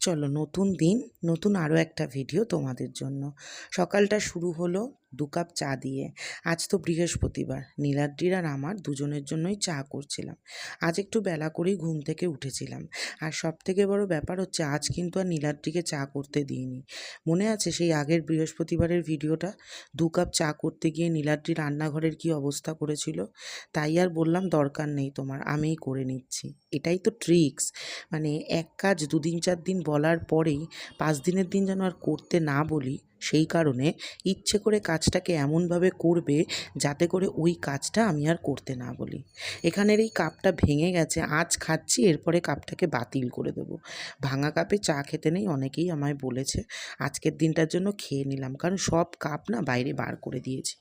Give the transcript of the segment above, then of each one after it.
চলো নতুন দিন নতুন আরও একটা ভিডিও তোমাদের জন্য। সকালটা শুরু হলো দু কাপ চা দিয়ে। আজ তো বৃহস্পতিবার। নীলাদ্রির আর আমার দুজনের জন্যই চা করছিলাম। আজ একটু বেলা করেই ঘুম থেকে উঠেছিলাম। আর সব থেকে বড় ব্যাপার হচ্ছে, আজ কিন্তু আর নীলাদ্রিকে চা করতে দিইনি। মনে আছে সেই আগের বৃহস্পতিবারের ভিডিওটা? দু কাপ চা করতে গিয়ে নীলাদ্রি রান্নাঘরের কি অবস্থা করেছিল? তাই আর বললাম, দরকার নেই তোমার, আমিই করে নিচ্ছি। এটাই তো ট্রিক্স। মানে এক কাজ দুদিন চার দিন বলার পরেই, পাঁচ দিনের দিন যেন আর করতে না বলি সেই কারণে ইচ্ছে করে কাজটাকে এমনভাবে করবে যাতে করে ওই কাজটা আমি আর করতে না বলি। এখানের এই কাপটা ভেঙে গেছে, আজ খাচ্ছি, এরপরে কাপটাকে বাতিল করে দেবো। ভাঙা কাপে চা খেতে নেই, অনেকেই আমায় বলেছে, আজকের দিনটার জন্য খেয়ে নিলাম, কারণ সব কাপ না বাইরে বার করে দিয়েছি।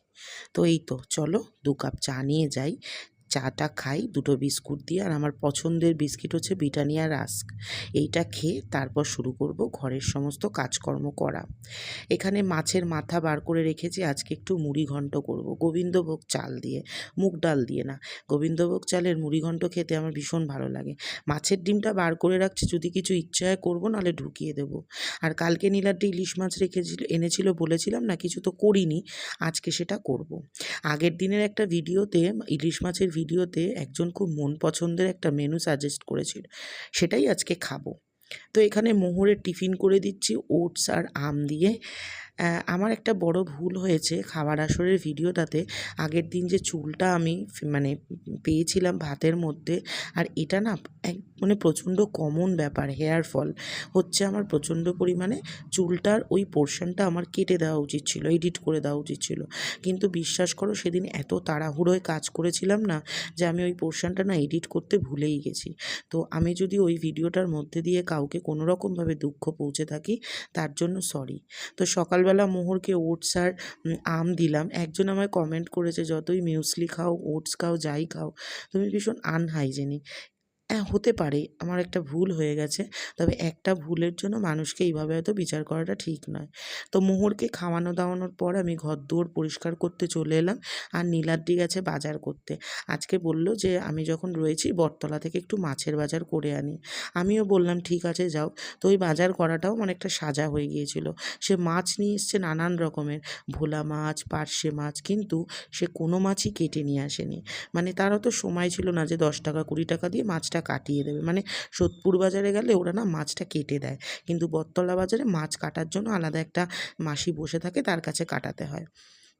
তো এই তো, চলো দু কাপ চা নিয়ে যাই। চাটা খাই, দুটো বিস্কুট দিয়ে, আর আমার পছন্দের বিস্কিট হচ্ছে ব্রিটানিয়া রাস্ক। এইটা খেয়ে তারপর শুরু করব ঘরের সমস্ত কাজকর্ম করা। এখানে মাছের মাথা বার করে রেখেছি, আজকে একটু মুড়ি ঘন্ট করব। গোবিন্দভোগ চাল দিয়ে, মুগ ডাল দিয়ে না, গোবিন্দভোগ চালের মুড়ি ঘন্ট খেতে আমার ভীষণ ভালো লাগে। মাছের ডিমটা বার করে রাখছি, যদি কিছু ইচ্ছে হয় করব, নাহলে ঢুকিয়ে দেবো। আর কালকে নীলাদ্রি ইলিশ মাছ রেখেছিল, এনেছিল, বলেছিলাম না, কিছু তো করিনি, আজকে সেটা করব। আগের দিনের একটা ভিডিওতে ইলিশ মাছের ভিডিওতে একজন খুব মন পছন্দের একটা মেনু সাজেস্ট করেছিল। সেটাই আজকে খাব। তো এখানে মোহরের টিফিন করে দিচ্ছি, ওটস আর আম দিয়ে। আমার একটা বড় ভুল হয়েছে খাবার আসরের ভিডিওটাতে। আগের দিন যে চুলটা আমি মানে পেয়েছিলাম ভাতের মধ্যে, আর এটা না এক মানে প্রচণ্ড কমন ব্যাপার হেয়ার ফল হচ্ছে আমার প্রচণ্ড পরিমাণে। চুলটার ওই পোর্শনটা আমার কেটে দেওয়া উচিত ছিল এডিট করে দেওয়া উচিত ছিল। কিন্তু বিশ্বাস করো, সেদিন এত তাড়াহুড়োয় কাজ করেছিলাম না যে আমি ওই পোর্শনটা না এডিট করতে ভুলেই গেছি। তো আমি যদি ওই ভিডিওটার মধ্যে দিয়ে কাউকে কোনো রকমভাবে দুঃখ পৌঁছে থাকি, তার জন্য সরি তো সকালবেলা মোহরকে ওটস আর আম দিলাম। একজন আমায় কমেন্ট করেছে, যতই মিউসলি খাও ওটস খাও, যাই খাও, তুমি ভীষণ আনহাইজেনিক হতে পারে। আমার একটা ভুল হয়ে গেছে। তবে একটা ভুলের জন্য মানুষকে এইভাবে হয়তো বিচার করাটা ঠিক নয়। তো মোহরকে খাওয়ানো দাওয়ানোর পর আমি ঘর দুয়ার পরিষ্কার করতে চলে এলাম আর নীলাদ্রি গেছে বাজার করতে। আজকে বলল যে, আমি যখন রয়েছি বটতলা থেকে একটু মাছের বাজার করে আনি। আমিও বললাম, ঠিক আছে, যাও। তো ওই বাজার করাটাও অনেকটা সাজা হয়ে গিয়েছিল। সে মাছ নিয়ে এসছে নানান রকমের। ভোলা মাছ, পার্শে মাছ, কিন্তু সে কোনো মাছই কেটে নিয়ে আসেনি। মানে তারও তো সময় ছিল না যে দশ টাকা, কুড়ি টাকা দিয়ে মাছটা কাটিয়ে দেবে। মানে সোদপুর বাজারে গেলে ওরা না মাছটা কেটে দেয়। কিন্তু বটতলা বাজারে মাছ কাটার জন্য আলাদা একটা মাসি বসে থাকে, তার কাছে কাটাতে হয়।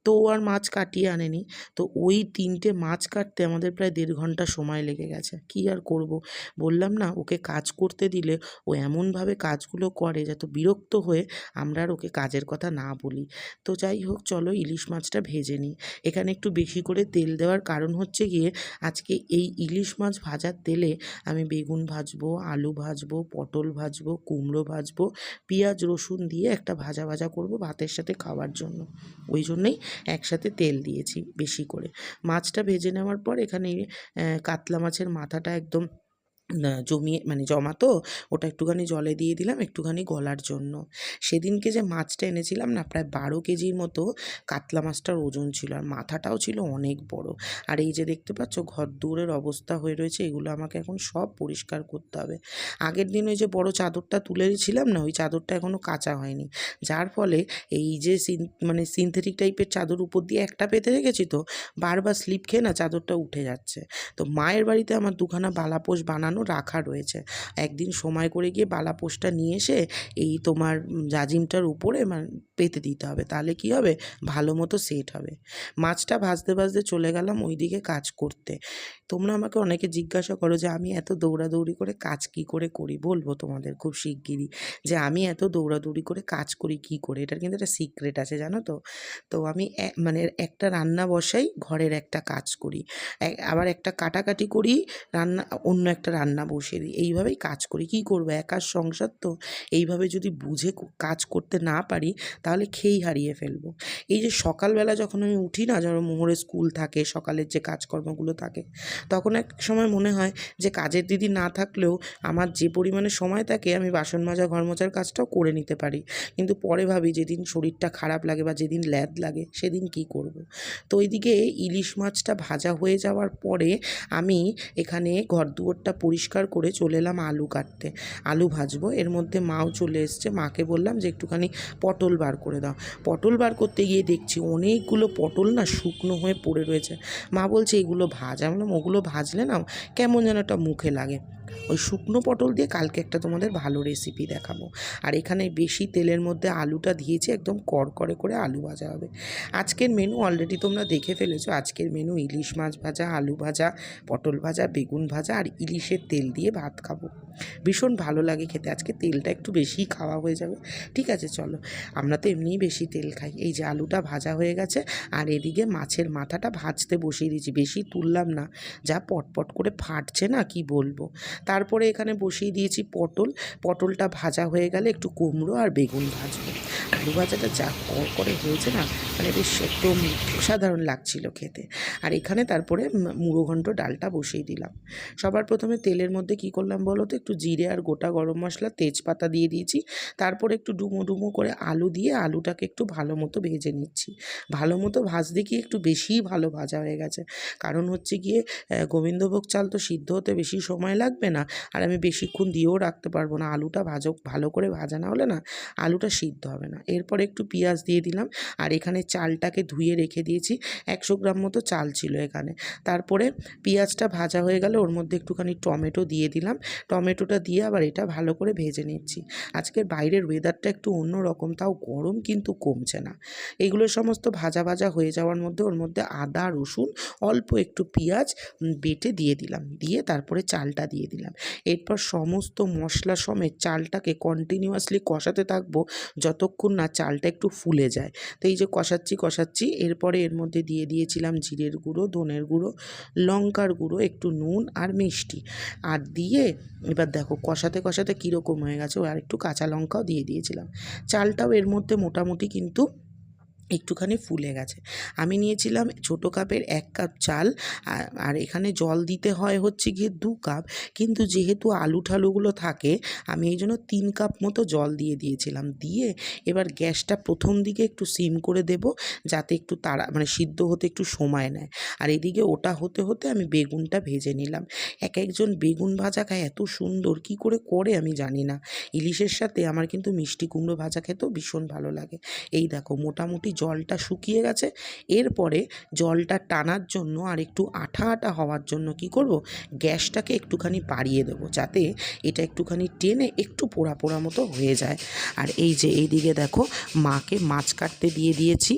তো ও আর মাছ কাটিয়ে আনেনি। তো ওই তিনটে মাছ কাটতে আমাদের প্রায় দেড় ঘণ্টা সময় লেগে গেছে। কী আর করব? বললাম, না, ওকে কাজ করতে দিলে ও এমনভাবে কাজগুলো করে যাতে বিরক্ত হয়ে আমরা আর ওকে কাজের কথা না বলি। তো যাই হোক, চলো ইলিশ মাছটা ভেজে নিই। এখানে একটু বেশি করে তেল দেওয়ার কারণ হচ্ছে গিয়ে আজকে এই ইলিশ মাছ ভাজার তেলে আমি বেগুন ভাজবো, আলু ভাজবো, পটল ভাজবো, কুমড়ো ভাজবো, পেঁয়াজ রসুন দিয়ে একটা ভাজা ভাজা করব ভাতের সাথে খাওয়ার জন্য। ওই জন্যেই একসাথে তেল দিয়েছি বেশি করে। মাছটা ভেজে নেওয়ার পর এখানে কাতলা মাছের মাথাটা একদম জমিয়ে মানে জমা তো, ওটা একটুখানি জলে দিয়ে দিলাম একটুখানি গলার জন্য। সেদিনকে যে মাছটা এনেছিলাম না, প্রায় বারো কেজির মতো কাতলা মাছটার ওজন ছিল আর মাথাটাও ছিল অনেক বড়। আর এই যে দেখতে পাচ্ছ, ঘর দূরের অবস্থা হয়ে রয়েছে, এগুলো আমাকে এখন সব পরিষ্কার করতে হবে। আগের দিন ওই যে বড় চাদরটা তুলেছিলাম না, ওই চাদরটা এখনও কাঁচা হয়নি। যার ফলে এই যে সিন মানে সিনথেটিক টাইপের চাদর উপর দিয়ে একটা পেতে রেখেছি তো, বারবার স্লিপ খেয়ে না চাদরটা উঠে যাচ্ছে। তো মায়ের বাড়িতে আমার দুখানা বালাপোষ বানানো রাখা রয়েছে। একদিন সময় করে গিয়ে বালাপোষটা নিয়ে এসে এই তোমার জাজিমটার উপরে মানে পেতে দিতে হবে। তাহলে কি হবে? ভালো মতো সেট হবে। মাছটা ভাজতে ভাজতে চলে গেলাম ওইদিকে কাজ করতে। তোমরা আমাকে অনেকে জিজ্ঞাসা করো যে আমি এত দৌড়াদৌড়ি করে কাজ কি করে করি? বলব তোমাদের খুব শিগগিরই যে আমি এত দৌড়াদৌড়ি করে কাজ করি কি করে? এটার কিন্তু একটা সিক্রেট আছে, জানো তো? তো আমি মানে একটা রান্না বসাই, ঘরের একটা কাজ করি। আবার একটা কাটাকাটি করি, রান্না অন্য একটা রান্না বসিয়ে দিই। এইভাবেই কাজ করি। কি করব? একার সংসার তো। এইভাবে যদি বুঝে কাজ করতে না পারি, তাহলে খেয়েই হারিয়ে ফেলব। এই যে সকালবেলা যখন আমি উঠি না যেন মোহরে স্কুল থাকে, সকালের যে কাজকর্মগুলো থাকে, তখন এক সময় মনে হয় যে কাজের দিদি না থাকলেও আমার যে পরিমাণে সময় থাকে, আমি বাসন মাজা, ঘর মোছার কাজটাও করে নিতে পারি। কিন্তু পরে ভাবি যেদিন শরীরটা খারাপ লাগে বা যেদিন ল্যাদ লাগে, সেদিন কি করব। তো ওইদিকে ইলিশ মাছটা ভাজা হয়ে যাওয়ার পরে আমি এখানে ঘর দুয়ারটা পরিষ্কার পরিষ্কার করে চলে এলাম আলু কাটতে। আলু ভাজবো, এর মধ্যে মাও চলে এসছে। মাকে বললাম যে, একটুখানি পটল বার করে দাও। পটল বার করতে গিয়ে দেখছি অনেকগুলো পটল না শুকনো হয়ে পড়ে রয়েছে। মা বলছে, এগুলো ভাজ? আমি ওগুলো ভাজলে না কেমন যেন একটা মুখে লাগে। ওই শুকনো পটল দিয়ে কালকে একটা তোমাদের ভালো রেসিপি দেখাবো। আর এখানে বেশি তেলের মধ্যে আলুটা দিয়েছি, একদম কড়কড়ে করে আলু ভাজা হবে। আজকের মেনু অলরেডি তোমরা দেখে ফেলেছো, আজকের মেনু ইলিশ মাছ ভাজা, আলু ভাজা, পটল ভাজা, বেগুন ভাজা আর ইলিশের তেল দিয়ে ভাত খাব। ভীষণ ভালো লাগে খেতে, আজকে তেলটা একটু বেশিই খাওয়া হয়ে যাবে। ঠিক আছে, চলো, আমরা তো এমনিই বেশি তেল খাই। এই যে আলুটা ভাজা হয়ে গেছে, আর এদিকে মাছের মাথাটা ভাজতে বসিয়ে দিয়েছি, বেশি তুললাম না। যা পটপট করে ফাটছে না, কি বলব? তারপরে এখানে বসিয়ে দিয়েছি পটল। পটলটা ভাজা হয়ে গেলে একটু কুমড়ো আর বেগুন ভাজবো। আলু ভাজাটা যা কর করে হয়েছে না মানে বেশ একদম সাধারণ লাগছিল খেতে। আর এখানে তারপরে মুড়ো ঘন্ট ডালটা বসিয়ে দিলাম। সবার প্রথমে তেলের মধ্যে কি করলাম বলো তো? একটু জিরে আর গোটা গরম মশলা, তেজপাতা দিয়ে দিয়েছি। তারপরে একটু ডুমো ডুমো করে আলু দিয়ে আলুটাকে একটু ভালো মতো ভেজে নিচ্ছি। ভালো মতো ভাজতে গিয়ে একটু বেশিই ভালো ভাজা হয়ে গেছে। কারণ হচ্ছে গিয়ে গোবিন্দভোগ চাল তো সিদ্ধ হতে বেশি সময় লাগবে না। আর আমি বেশিক্ষণ দিয়েও রাখতে পারব না। আলুটা ভাজো, ভালো করে ভাজা না হলে না, আলুটা সিদ্ধ হবে না। এরপরে একটু পেঁয়াজ দিয়ে দিলাম। আর এখানে চালটাকে ধুয়ে রেখে দিয়েছি। একশো গ্রাম মতো চাল ছিল এখানে। তারপরে পেঁয়াজটা ভাজা হয়ে গেলে ওর মধ্যে একটুখানি টমেটো দিয়ে দিলাম। টমেটোটা দিয়ে আবার এটা ভালো করে ভেজে নিচ্ছি। আজকের বাইরের ওয়েদারটা একটু অন্য রকম, তাও গরম কিন্তু কমছে না। এগুলো সমস্ত ভাজা ভাজা হয়ে যাওয়ার মধ্যে ওর মধ্যে আদা, রসুন, অল্প একটু পেঁয়াজ বেটে দিয়ে দিলাম। দিয়ে তারপরে চালটা দিয়ে দিলাম। এরপর সমস্ত মশলা সমেত চালটাকে কন্টিনিউয়াসলি কষাতে থাকব। যতক্ষণ না, চালটা একটু ফুলে যায়। তো এই যে কষাচ্ছি কষাচ্ছি, এরপরে এর মধ্যে দিয়ে দিয়েছিলাম জিরের গুঁড়ো, ধনের গুঁড়ো, লঙ্কার গুঁড়ো, একটু নুন আর মিষ্টি। আর দিয়ে এবার দেখো কষাতে কষাতে কীরকম হয়ে গেছে আর একটু কাঁচা লঙ্কাও দিয়ে দিয়েছিলাম। চালটাও এর মধ্যে মোটামুটি কিন্তু একটুখানি ফুলে গেছে। আমি নিয়েছিলাম ছোটো কাপের এক কাপ চাল আর- এখানে জল দিতে হয় হচ্ছে গিয়ে দু কাপ। কিন্তু যেহেতু আলু ঠালুগুলো থাকে, আমি এই জন্য তিন কাপ মতো জল দিয়ে দিয়েছিলাম। দিয়ে এবার গ্যাসটা প্রথম দিকে একটু সিম করে দেব, যাতে একটু তাড়া মানে সিদ্ধ হতে একটু সময় নেয়। আর এদিকে ওটা হতে হতে আমি বেগুনটা ভেজে নিলাম। এক একজন বেগুন ভাজা খায় এত সুন্দর, কি করে করে আমি জানি না। ইলিশের সাথে আমার কিন্তু মিষ্টি কুমড়ো ভাজা খেতেও ভীষণ ভালো লাগে। এই দেখো, মোটামুটি জলটা শুকিয়ে গেছে। এরপরে জলটা টানার জন্য আর একটু আঠা আঠা হওয়ার জন্য কি করব? গ্যাসটাকে একটুখানি বাড়িয়ে দেবো যাতে এটা একটুখানি টেনে একটু পোড়া পোড়া মতো হয়ে যায়। আর এই যে এইদিকে দেখো, মাকে মাছ কাটতে দিয়ে দিয়েছি।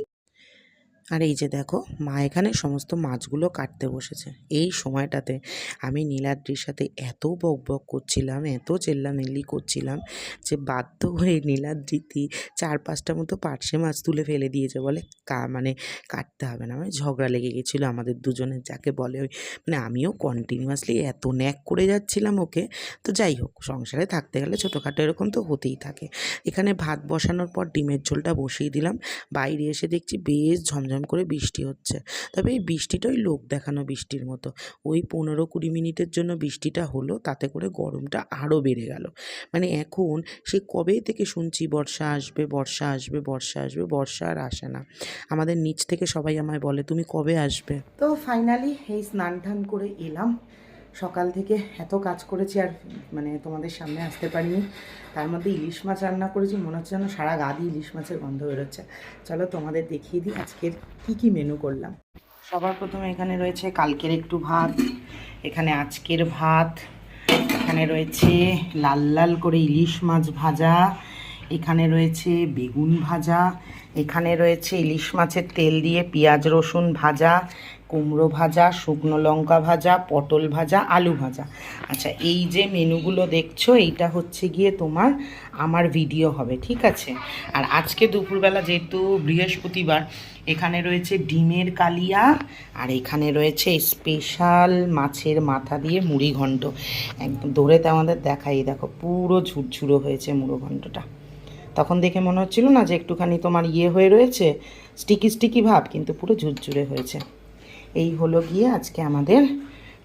আর এই যে দেখো, মা এখানে সমস্ত মাছগুলো কাটতে বসেছে। এই সময়টাতে আমি নীলাদ্রির সাথে এত বক বক করছিলাম, এত চেল্লামেল্লি করছিলাম যে বাধ্য হয়ে নীলাদ্রিতি চার পাঁচটা মতো পার্শে মাছ তুলে ফেলে দিয়েছে বলে কা মানে কাটতে হবে না। মানে ঝগড়া লেগে গেছিল আমাদের দুজনের, যাকে বলে ওই মানে আমিও কন্টিনিউয়াসলি এত ন্যাক করে যাচ্ছিলাম ওকে। তো যাই হোক, সংসারে থাকতে গেলে ছোটোখাটো এরকম তো হতেই থাকে। এখানে ভাত বসানোর পর ডিমের ঝোলটা বসিয়ে দিলাম। বাইরে এসে দেখছি বেশ ঝমঝম করে বৃষ্টি হচ্ছে। তবে এই বৃষ্টিটাই লোক দেখানো বৃষ্টির মতো। ওই পনেরো কুড়ি মিনিটের জন্য বৃষ্টিটা হলো, তাতে করে গরমটা আরও বেড়ে গেল। মানে এখন সে কবে থেকে শুনছি, বর্ষা আসবে বর্ষা আসবে বর্ষা আসবে, বর্ষা আর আসে না। আমাদের নিচ থেকে সবাই আমায় বলে, তুমি কবে আসবে? তো ফাইনালি এই স্নান টান করে এলাম। সকাল থেকে এত কাজ করেছি আর মানে তোমাদের সামনে আসতে পারিনি। তার মধ্যে ইলিশ মাছ রান্না করেছি, মনে হচ্ছে যেন সারা গা দিয়ে ইলিশ মাছের গন্ধ বেরোচ্ছে। চলো তোমাদের দেখিয়ে দিই আজকের কি কি মেনু করলাম। সবার প্রথমে এখানে রয়েছে কালকের একটু ভাত, এখানে আজকের ভাত, এখানে রয়েছে লাল লাল করে ইলিশ মাছ ভাজা, এখানে রয়েছে বেগুন ভাজা এখানে রয়েছে ইলিশ মাছের তেল দিয়ে পেঁয়াজ রসুন ভাজা, কুমড়ো ভাজা, শুকনো লঙ্কা ভাজা, পটল ভাজা, আলু ভাজা। আচ্ছা এই যে মেনুগুলো দেখছ, এইটা হচ্ছে গিয়ে তোমার আমার ভিডিও হবে, ঠিক আছে? আর আজকে দুপুরবেলা যেহেতু বৃহস্পতিবার, এখানে রয়েছে ডিমের কালিয়া, আর এখানে রয়েছে স্পেশাল মাছের মাথা দিয়ে মুড়ি ঘন্ট। একদম দৌড়েতে আমাদের দেখাই, দেখো, পুরো ঝুরঝুরো হয়েছে মুড়ো ঘন্টটা। তখন দেখে মনে হচ্ছিল না যে একটুখানি তোমার ইয়ে হয়ে রয়েছে স্টিকি স্টিকি ভাব, কিন্তু পুরো ঝুরঝুরে হয়েছে। এই হলো গিয়ে আজকে আমাদের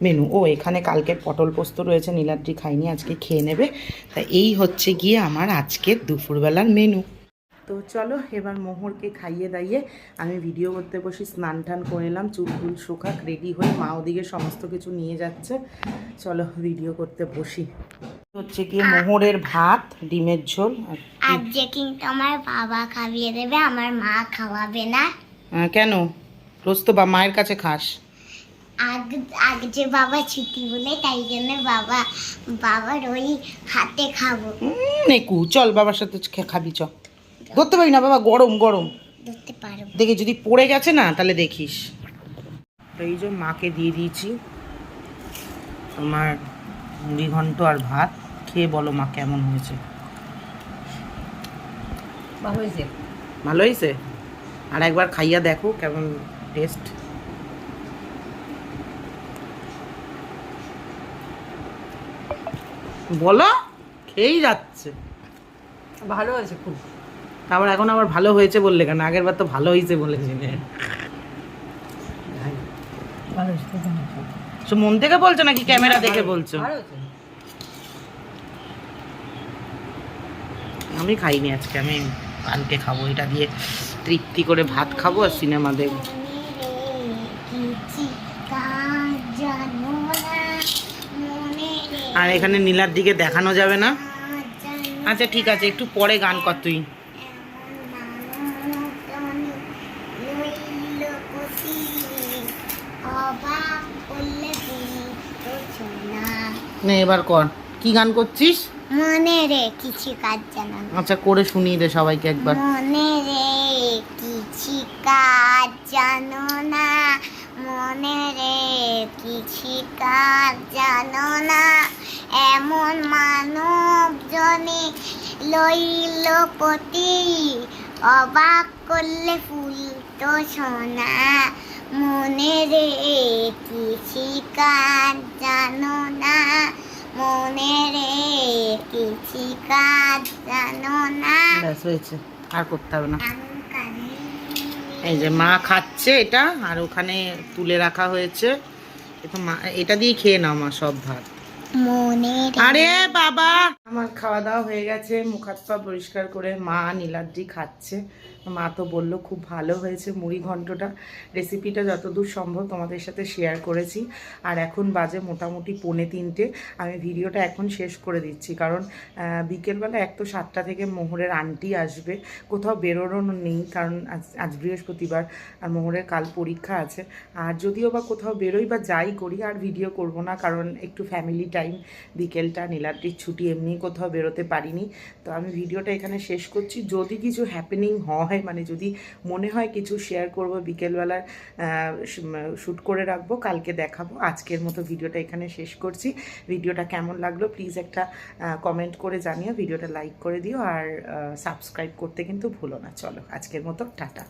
মেনু ও, এখানে কালকের পটল পোস্ত রয়েছে, নীলাদ্রি খাইনি আজকে খেয়ে নেবে। তা এই হচ্ছে গিয়ে আমার আজকের দুপুরবেলার মেনু তো চলো, এবার মোহরকে খাইয়ে দাইয়ে আমি ভিডিও করতে বসি, স্নান টান করে এলাম, চুল টুল শোকাক রেডি হয়ে মা ওদিকে সমস্ত কিছু নিয়ে যাচ্ছে। চলো ভিডিও করতে বসি। হচ্ছে গিয়ে মোহরের ভাত ডিমের ঝোল আর আজকে কিন্তু আমার বাবা খাইয়ে দেবে আমার মা খাওয়াবে না। কেন? রোজ তো বা মায়ের কাছে খাস। আগ আগ যে বাবা ছুটি বলে তাই জন্য বাবা বাবার ওই হাতে খাব। নেকু চল বাবার সাথে খাবি চ। ধরতে পারি না বাবা গরম গরম। ধরতে পারব। দেখি যদি পড়ে গেছে না তাহলে দেখিস। এই যে মাকে দিয়ে দিয়েছি তোমার মুড়ি ঘন্ট আর ভাত। খেয়ে বলো মা কেমন হয়েছে? ভালো হয়েছে। ভালো হয়েছে? আর একবার খাইয়া দেখো কেমন টেস্ট বলো খেয়েই যাচ্ছে। ভালো হয়েছে খুব। তারপর এখন আবার ভালো হয়েছে বললে কেন? আগের বার তো ভালো হয়েছে বলেছিলে ভালো হয়েছে। মন থেকে বলছো নাকি ক্যামেরা দেখে বলছো ভালো হয়েছে আমি খাইনি আজকে, আমি কালকে খাব। এটা দিয়ে তৃপ্তি করে ভাত খাব আর সিনেমা দেখব। আর এখানে নীলার দিকে দেখানো যাবে না? আচ্ছা ঠিক আছে, একটু পরে গান কর তুই। এবার কর। কি গান করছিস? মনে রে কিছু কাজ জানা। আচ্ছা করে শুনিয়ে দে সবাইকে একবার। মনে রে কিছু কাজ জানো না মনে রে কিছু কাজ জানো না। এমন মানব জনে লইল পতি অবাক করলে ফুল তো সোনা। মনে রে কিছু কাজ জানো না মনে রে কিছু কাজ জানো না। ব্যাস হয়েছে। আর করতে হবে না। এই যে মা খাচ্ছে এটা আর ওখানে তুলে রাখা হয়েছে। এটা মা এটা দিয়ে খেয়ে নাও মা সব ভাত। আরে বাবা! আমার খাওয়া দাওয়া হয়ে গেছে মুখ হাত পা পরিষ্কার করে মা নীলাদ্রি খাচ্ছে। মা তো বলল, খুব ভালো হয়েছে মুড়ি ঘন্টটা। রেসিপিটা যতদূর সম্ভব তোমাদের সাথে শেয়ার করেছি। আর এখন বাজে মোটামুটি পৌনে তিনটে। আমি ভিডিওটা এখন শেষ করে দিচ্ছি। কারণ বিকেলবেলা এক তো সাতটা থেকে মোহরের আন্টি আসবে। কোথাও বেরোনো নেই। কারণ আজ আজ বৃহস্পতিবার আর মোহরের কাল পরীক্ষা আছে। আর যদিও বা কোথাও বেরোই বা যাই করি, আর ভিডিও করব না। কারণ একটু ফ্যামিলি টাইম বিকেলটা, নীলাদ্রির ছুটি, এমনি কোথাও বেরোতে পারিনি। তো আমি ভিডিওটা এখানে শেষ করছি। যদি কিছু হ্যাপেনিং হয় মানে যদি মনে হয় কিছু শেয়ার করব বিকেলবেলার শ্যুট করে রাখব, কালকে দেখাবো। আজকের মতো ভিডিওটা এখানে শেষ করছি। ভিডিওটা কেমন লাগল প্লিজ একটা কমেন্ট করে জানিও। ভিডিওটা লাইক করে দিও। আর সাবস্ক্রাইব করতে কিন্তু ভুলো না। চলো, আজকের মতো, টাটা।